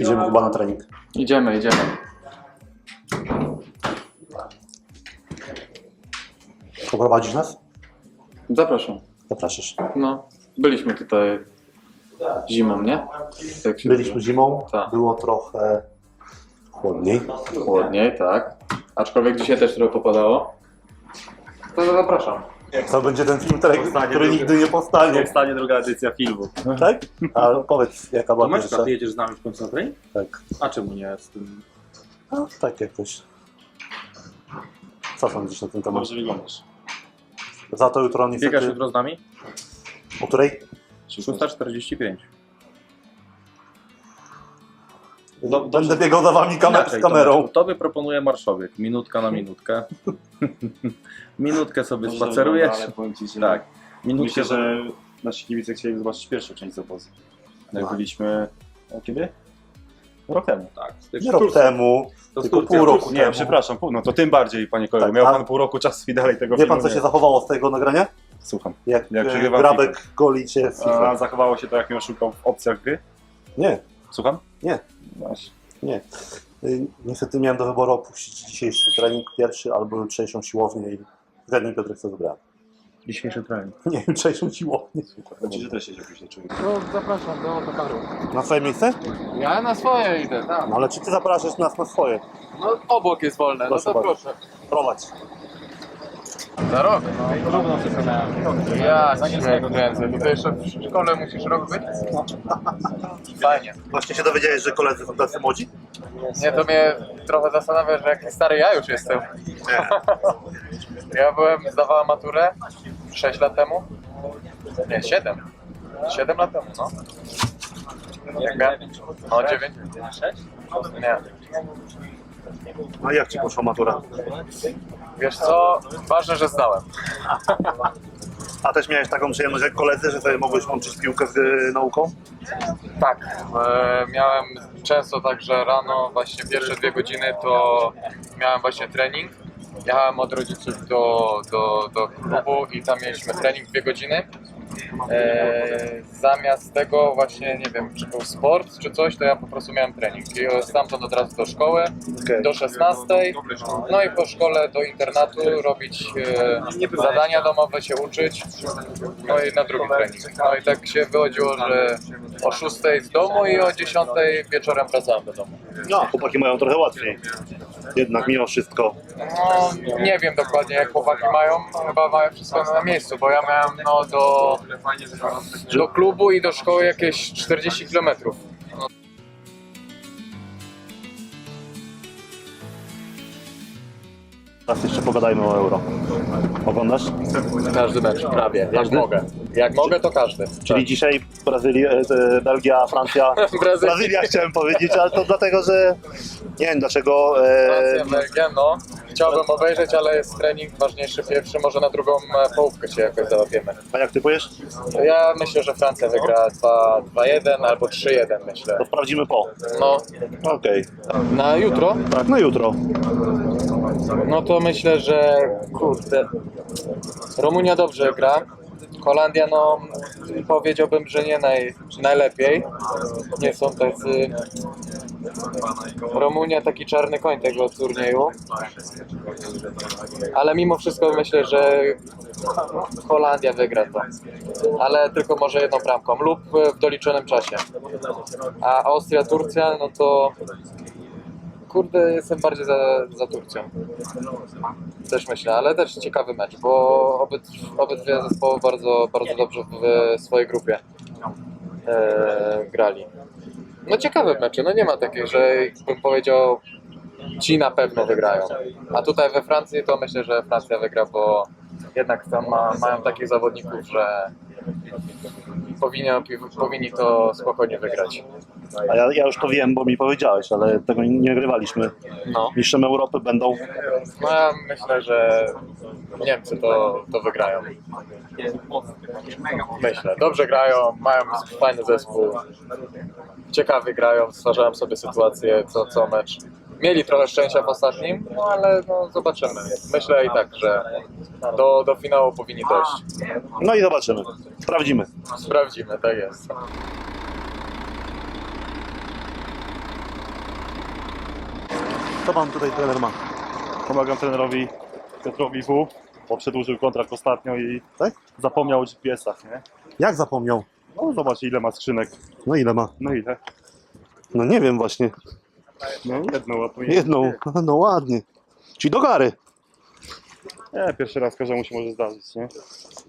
Idziemy chyba na trening. Idziemy, idziemy. Poprowadzisz nas? Zapraszam. Zapraszasz. No, byliśmy tutaj zimą, nie? Jak się Byliśmy zimą, Tak. było trochę chłodniej. chłodniej, tak. Aczkolwiek dzisiaj też trochę popadało. To zapraszam. To będzie ten film, który, Powstanie który drugi. nigdy nie powstanie. Powstanie druga edycja filmu. Tak? A powiedz, jaka była Tomeczka, pierwsza? ty jedziesz z nami w końcu na trening? Tak. A czemu nie z tym? No, tak jakoś. Co sądzisz na ten temat? Dobrze wyglądasz. Za to jutro Biegasz niestety... jutro z nami? O której? 6.45. No, Będę biegał za wami kamer Inaczej, z kamerą. Tobie proponuję marszowiek. Minutka na minutkę. minutkę sobie spacerujesz. Ale powiem ci, że Tak. Minutkę Myślę, że nasi kibice chcieli zobaczyć pierwszą część z obozu. Jak Tak. byliśmy... A kiedy? Rok temu. Tak. Nie rok temu, To tylko pół roku Nie, temu. przepraszam, pół, no to tym bardziej, panie kolego. Tak, Miał a- pan pół roku czasu i dalej tego Wie pan, filmu co się nie- zachowało z tego nagrania? Słucham. Jak, Jak e, Grabek goli cię w A FIFA. zachowało się to, jak mnie oszukał w opcjach gry? Nie, Słucham? Nie. Właśnie. nie. Y, Niestety miałem do wyboru opuścić dzisiejszy trening pierwszy albo jutrzejszą siłownię i zgadnij Piotrek, co wybrałem. Dzisiejszy trening. Nie, jutrzejszą siłownię. Że też się źle czuję. No, zapraszam do autokaru. Na swoje miejsce? Ja na swoje idę, tak. No ale czy ty zapraszasz nas na swoje? No, obok jest wolne, no Proszę to bardzo. proszę. Prowadź. Za rok? Ja się kręcę. Tutaj jeszcze w szkole musisz rok być? Fajnie. Właśnie się dowiedziałeś, że koledzy są tacy młodzi? Nie, to mnie trochę zastanawia, że jaki stary ja już jestem. Ja byłem, zdawałem maturę 6 lat temu. Nie, 7. 7 lat temu, no. Jak miałem? No, 9. Nie. No jak ci poszła matura? Wiesz co? Ważne, że zdałem. A też miałeś taką przyjemność jak koledzy, że sobie mogłeś łączyć piłkę z y, nauką? Tak. E, miałem często tak, że rano właśnie pierwsze dwie godziny to miałem właśnie trening. Jechałem od rodziców do, do, do klubu i tam mieliśmy trening dwie godziny. E, zamiast tego właśnie, nie wiem, czy był sport, czy coś, to ja po prostu miałem trening. I stamtąd od razu do szkoły, Okej. do 16, no i po szkole do internatu robić e, zadania domowe, się uczyć, no i na drugi trening. No i tak się wychodziło, że o 6 z domu i o 10 wieczorem wracałem do domu. No, chłopaki mają trochę łatwiej. Jednak mimo wszystko. No, nie wiem dokładnie jak chłopaki mają, chyba mają wszystko na miejscu, bo ja miałem no, do, do klubu i do szkoły jakieś 40 km. Teraz jeszcze pogadajmy o euro. Oglądasz? Każdy mecz, prawie, jak Każdy? mogę. Jak mogę, to każdy. Czyli dzisiaj Brazylia, e, Belgia, Francja. Brazylia. Brazylia chciałem powiedzieć, ale to dlatego, że nie wiem dlaczego. E, Francja, Belgia, no. Chciałbym obejrzeć, ale jest trening ważniejszy pierwszy, może na drugą e, połówkę się jakoś załapiemy. a jak typujesz? Ja myślę, że Francja wygra 2-1 albo 3-1 myślę. To sprawdzimy po. No, Okej. na jutro? Tak, no jutro. No to myślę, że kurde. Rumunia dobrze gra. Holandia, no powiedziałbym, że nie naj, najlepiej. Nie są tacy. Rumunia taki czarny koń tego turnieju. Ale mimo wszystko myślę, że Holandia wygra to. Ale tylko może jedną bramką lub w doliczonym czasie. A Austria, Turcja, no to kurde, jestem bardziej za, za Turcją. Też myślę, ale też ciekawy mecz, bo obyd, obydwie zespoły bardzo, bardzo dobrze w swojej grupie e, grali. No ciekawe mecze, no nie ma takiej, że bym powiedział ci na pewno wygrają. A tutaj we Francji to myślę, że Francja wygra, bo jednak tam ma, mają takich zawodników, że powinni, powinni to spokojnie wygrać. A ja, ja już to wiem, bo mi powiedziałeś, ale tego nie nagrywaliśmy. No. Mistrzem Europy będą. No ja myślę, że Niemcy to, to wygrają. Myślę. Dobrze grają, mają fajny zespół. Ciekawie grają, stwarzają sobie sytuację co, co mecz. Mieli trochę szczęścia w ostatnim, no ale no, zobaczymy. Myślę i tak, że do, do finału powinni dojść. No i zobaczymy. Sprawdzimy. Sprawdzimy, tak jest. Co pan tutaj trener ma? Pomagam trenerowi Piotrowi W, bo przedłużył kontrakt ostatnio i Tak? zapomniał o GPS-ach, nie? Jak zapomniał? No zobacz ile ma skrzynek. No ile ma? No ile? No nie wiem właśnie. No jedną. Jedną. No ładnie. Czyli do gary. Nie, pierwszy raz każdemu się może zdarzyć, nie?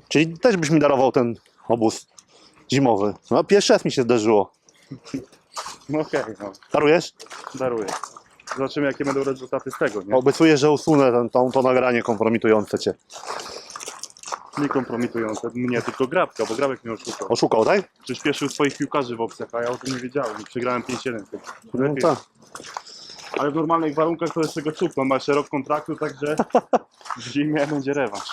Czyli też byś mi darował ten obóz zimowy. No pierwszy raz mi się zdarzyło. No okej, no. Darujesz? Daruję. Zobaczymy jakie będą rezultaty z tego, nie? Obiecuję, że usunę ten, to, to nagranie kompromitujące cię. Nie kompromitujące mnie, tylko Grabka, bo Grabek mnie oszukał. Oszukał, tak? Przyspieszył swoich piłkarzy w opcjach, a ja o tym nie wiedziałem. I Przegrałem 5-1. No Lepiej. tak. Ale w normalnych warunkach to jest tego czuk. On ma jeszcze rok kontraktu, także w zimie będzie rewanż.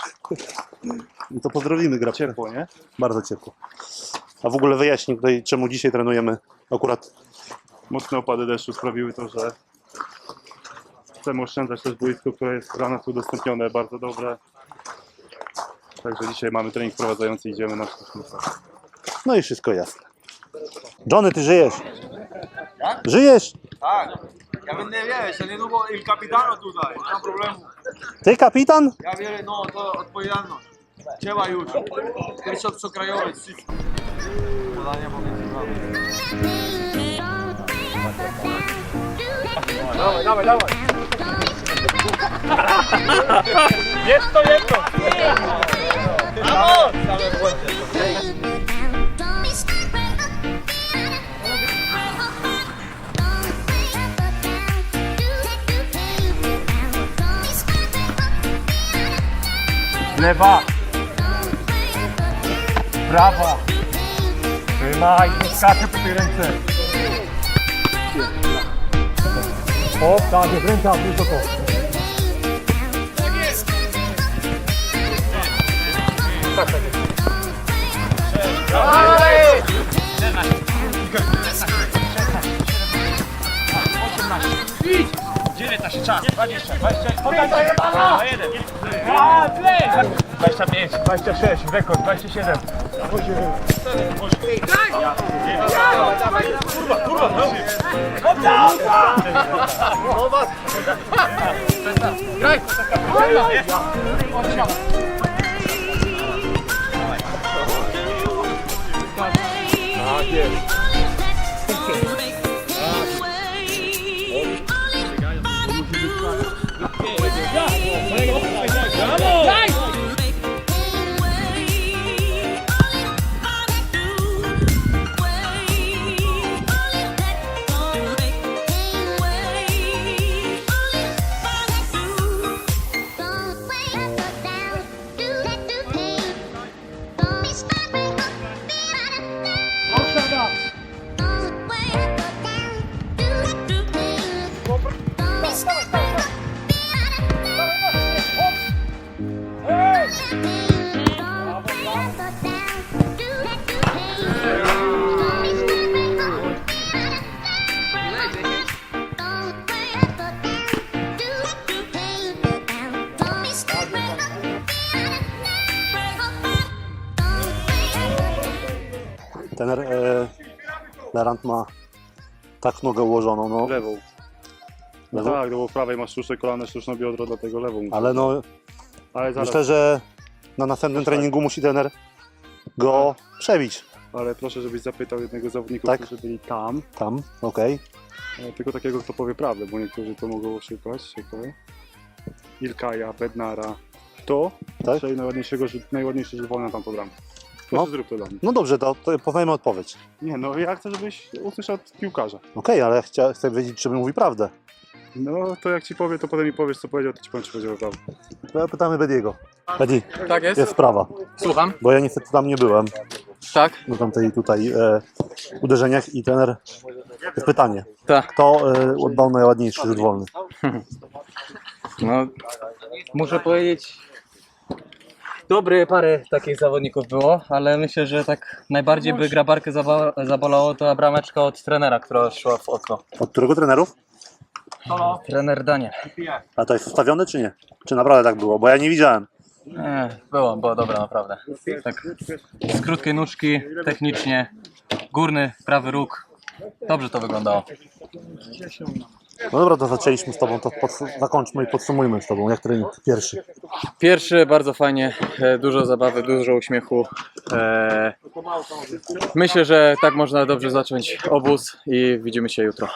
I to pozdrowimy gracza. Ciepło, nie? Bardzo ciepło. A w ogóle wyjaśnij tutaj, czemu dzisiaj trenujemy akurat. Mocne opady deszczu sprawiły to, że chcemy oszczędzać też boisko, które jest dla nas udostępnione bardzo dobre. Także dzisiaj mamy trening wprowadzający i idziemy na sztucznicę. No i wszystko jasne. Johnny, ty żyjesz? Żyjesz? Tak, ja będę wiesz, ja niedługo il capitano tutaj, nie ma problemu. Ty kapitan? Ja biorę, no, to odpowiedzialność. Trzeba już. Pierwszy obcokrajowiec, wszystko. Podania pomiędzy. Dawaj, dawaj, dawaj. Jest to! Same błędy. Lewa, prawa. Trzymaj, skacze po tej ręce. O, tak, jest ręka wysoko. Dwadzieścia pięć, dwadzieścia sześć, rekord, dwadzieścia siedem. Ten Lerant ma tak nogę ułożoną, no. Lewą. No Lewą? tak, no bo w prawej masz sztuczne kolano, sztuczne biodro, dlatego lewą. Ale no, Ale zaraz, myślę, że na następnym treningu musi trener go przebić. ale proszę, żebyś zapytał jednego z zawodników, Tak? którzy byli tam, Tam, okej. e, tylko takiego, kto powie prawdę, bo niektórzy to mogą oszukać. Ciekawe. Ilkaja, Bednara. To, Tak? tak? najładniejszego, rzut- najładniejszy rzut wolny na tamtą bramkę. Proszę, No. zrób to dla mnie. No dobrze, to, to poznajmy odpowiedź. Nie, no ja chcę, żebyś usłyszał od piłkarza. Okej, ale chcia, chcę wiedzieć, czy mówi prawdę. No to jak ci powie, to potem mi powiesz, co powiedział, to ci powiem, czy powiedział prawdę. To pytamy Bediego. Bedi, Tak jest? jest sprawa, Słucham? bo ja niestety tam nie byłem. Tak? na tamtej tutaj e, uderzeniach i trener jest pytanie. Tak. Kto e, oddał najładniejszy rzut wolny? No, muszę powiedzieć, dobry parę takich zawodników było, ale myślę, że tak najbardziej by grabarkę zaba zabolało to brameczka od trenera, która szła w okno. Od którego trenerów? Trener Daniel. A to jest ustawione czy nie? Czy naprawdę tak było? Bo ja nie widziałem. Nie, było, było dobra naprawdę. Tak, z krótkiej nóżki, technicznie, górny, prawy róg. Dobrze to wyglądało. No dobra, to zaczęliśmy z Tobą, to zakończmy i podsumujmy z Tobą, jak trening pierwszy. Pierwszy bardzo fajnie, e, dużo zabawy, dużo uśmiechu. E, Myślę, że tak można dobrze zacząć obóz i widzimy się jutro.